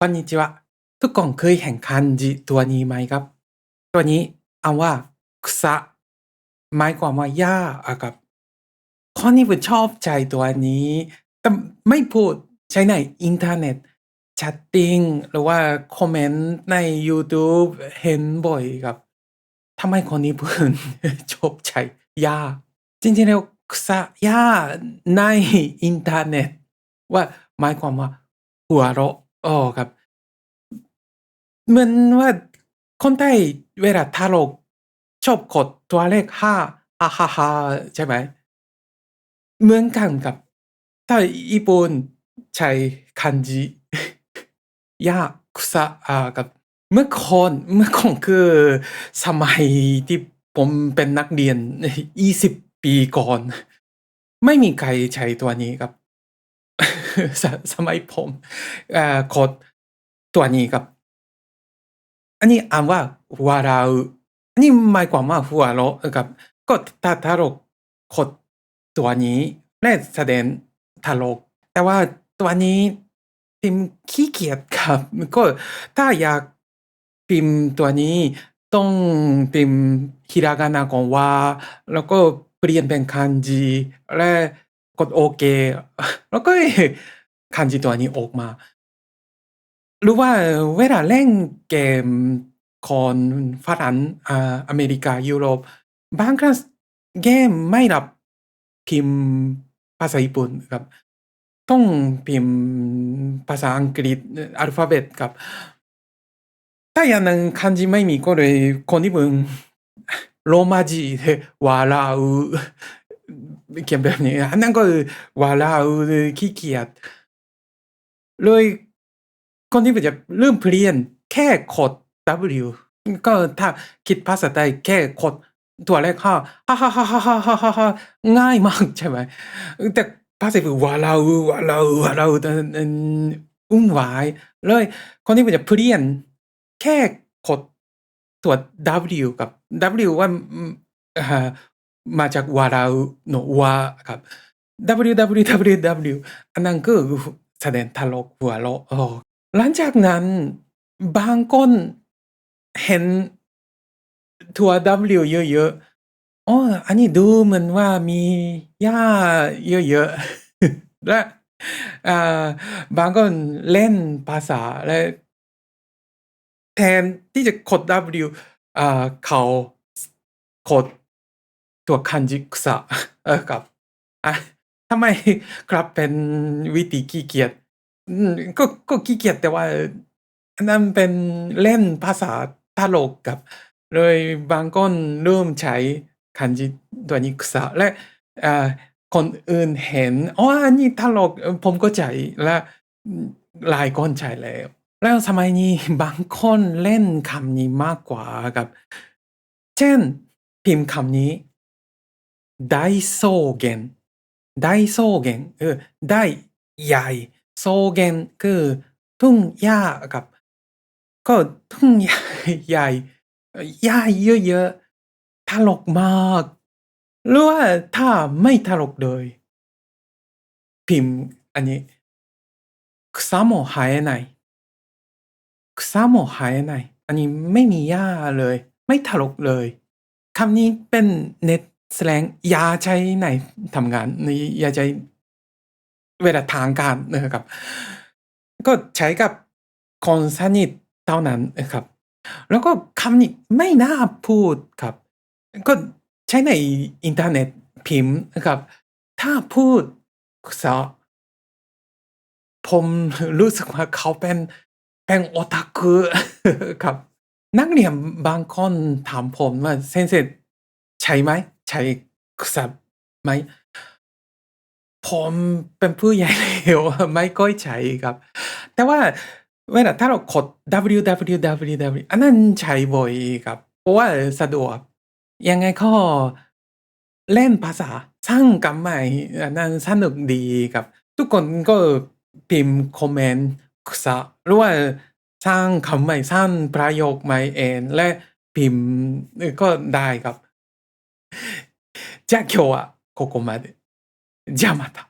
こんにちはทุกคนเคยเห็นคันจิตัวนี้ไหมครับ ตัวนี้เอาว่าคุซะหมายความว่าหญ้าอะครับคนนี้ผมชอบใจตัวนี้ แต่ไม่พูดใช้ในอินเทอร์เน็ตแชทติ้งหรือว่าคอมเมนต์ใน YouTube เห็นบ่อยครับทำไมคนนี้เพิ่น ชอบใช้หญ้าจริงๆแล้วคุซะหญ้าในอินเทอร์เน็ต ว่าหมายความว่าหัวเราะ อ๋อครับ เหมือนว่าคนไทยเวลาตลกชอบกดตัวเลขห้าฮ่าฮ่าฮาใช่ไหม เหมือนกันครับถ้าญี่ปุ่นใช้คันจิยาคุซะอ่ากับเมื่อก่อนเมื่อก่อนคือสมัยที่ผมเป็นนักเรียน 20 ปีก่อน ไม่มีใครใช้ตัวนี้ครับ สสมัยผมอ่ากดตัวนี้ครับ อันนี้อ่านว่าหัวเราะอันนี้หมายความว่าหัวเราะครับก็ถ้าตลกกดตัวนี้และแสดงตลกแต่ว่าตัวนี้พิมขี้เกียจครับก็ถ้าอยากพิมพ์ตัวนี้ต้องพิมพ์ฮิรากานะก่อนว่า แล้วก็เปลี่ยนเป็นคันจิและ กดโอเค แล้วก็คันจิตัวนี้ออกมา หรือว่าเวลาเล่นเกมของฝรั่งอ่าอเมริกา ยุโรป บางครั้งเกมไม่รับพิมพ์ภาษาญี่ปุ่นครับ ต้องพิมพ์ภาษาอังกฤษอัลฟาเบตครับ ถ้าอย่างนั้นคันจิไม่มีก็เลยคนญี่ปุ่นโรมา字で笑う เขียนแบบนี้อันนั้นก็คือว่าเราขี้เกียจเลยคนที่จะเริ่มเรียนแค่กด W ก็ถ้าคิดภาษาไทยแค่กดตัวเลขห้าฮ่าฮ่าฮ่าฮ่าฮ่าฮ่าง่ายมากใช่ไหมแต่ภาษาฝือว่าเราว่าเราว่าเราอุ้งหวายเลยคนที่จะเปลี่ยนแค่กดตัว W กับ W ว่า มาจากวาราโนว่าครับ W W W อันนั้นคือแสดงตลกหัวเราะหลังจากนั้นบางคนเห็นตัว W เยอะๆอ๋ออันนี้ดูเหมือนว่ามีหญ้าเยอะๆ และอ่าบางคนเล่นภาษาและแทนที่จะกด W อ่าเขากด ตัวคันจิคุซะเออครับอะทำไมครับเป็นวิธีขี้เกียจก็ก็ขี้เกียจแต่ว่าอันนั้นเป็นเล่นภาษาตลกครับ เลยบางคนเริ่มใช้คันจิตัวนี้คุซะและอ่าคนอื่นเห็นอ๋ออันนี้ตลกผมก็ใช้และหลายคนใช้แล้ว แล้วสมัยนี้บางคนเล่นคำนี้มากกว่าครับ เช่น พิมพ์คำนี้ 大草原大草原เออได้ใหญ่โซเกนคือทุ่งหญ้าครับ ก็ทุ่งหญ้าใหญ่หญ้าเยอะๆตลกมากหรือว่าถ้าไม่ตลกเลย พิมพ์อันนี้草も生えない草も生えないอันนี้ไม่มีหญ้าเลย ไม่ตลกเลยคำนี้เป็นเน็ต แสดงยาใช้ในทำงานในยาใช้เวลาทางการนะครับ ก็ใช้กับคนสนิทเท่านั้นนะครับ แล้วก็คำนี้ไม่น่าพูดครับ ก็ใช้ในอินเทอร์เน็ตพิมพ์นะครับ ถ้าพูดซะผมรู้สึกว่าเขาเป็นเป็นโอตาคุครับ นักเรียนบางคนถามผมว่าเซนเซใช่ไหม ใช้ศัพท์ไหม ผมเป็นผู้ใหญ่แล้วไม่ค่อยใช้ครับ แต่ว่าเวลาถ้าเรากด W W W อันนั้นใช้บ่อยครับ เพราะว่าสะดวก ยังไงก็เล่นภาษาสร้างคำใหม่อันนั้นสนุกดีครับ ทุกคนก็พิมพ์คอมเมนต์ซะหรือว่าสร้างคำใหม่สร้างประโยคใหม่เองและพิมพ์ก็ได้ครับ じゃあ今日はここまで。じゃあまた。